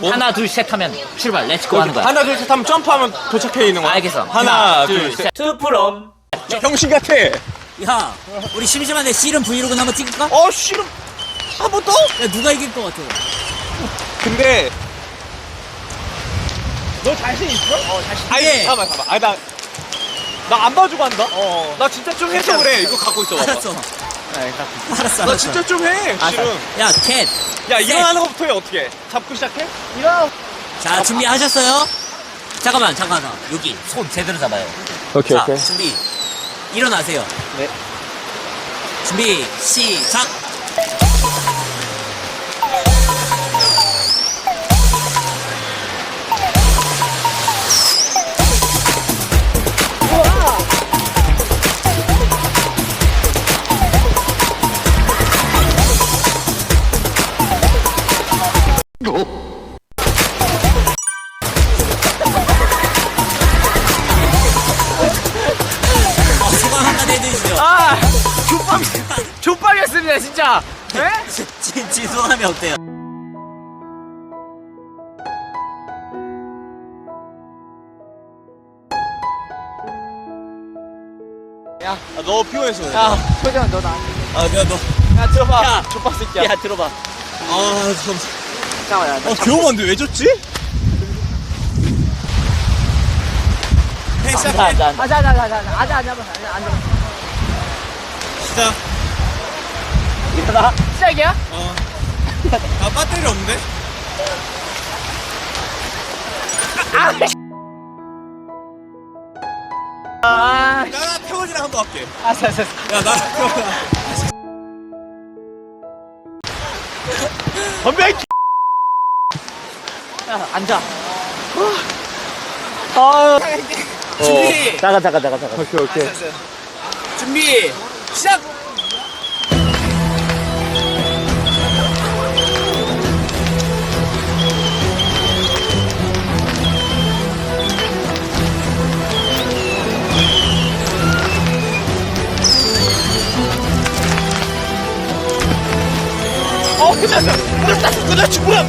있고 하나 둘 셋 하면 출발. 렛츠고 하는 거야. 하나 둘 셋 하면 점프하면 도착해 있는 거야? 알겠어. 하나 둘 셋. 투프롬 병신 같아. 야, 우리 심심한데 씨름 브이로그 한번 찍을까? 야, 어 싫음 한번 더? 누가 이길 것 같아? 근데 너 자신 있어? 어 자신 아니 네. 잠깐만 잠깐만. 아니 나나 안 봐주고 한다? 나 진짜 좀 해서 그래. 이거 갖고 있어 봐봐. 알았어. 알았어, 나 알았어. 진짜 좀해 싫음 야, 캣. 야 일어나는 것부터 해 어떻게 해? 잡고 시작해? 자, 준비하셨어요? 잠깐만, 잠깐만. 여기. 손 제대로 잡아요 오케이 자, 준비. 일어나세요. 네. 준비, 시작. 족빵이었습니다 진짜 네? 진, 진 소감이 어때요? 아, 너 피곤해서 그래 야 표정 너나 아, 내가 너. 야 들어봐 야. 족빵 새끼야 야 들어봐 아, 참. 잠깐만 어 귀여운데 왜 줬지? 해, 시작. 앉아 앉아 아자 아자 아자 아자 아자 아자 아자 아자 시작. 일어나 시작이야? 어. 아, 배터리 없는데? 아나 태원이랑 한번 할게. 아자 아자 야, 나랑 태원아. 덤벼 이 야, 앉아 준비. 잠깐 잠깐 잠깐 잠깐 오케이 오케이 준비. 시작. 끝났어 끝났어 끝났지 뭐야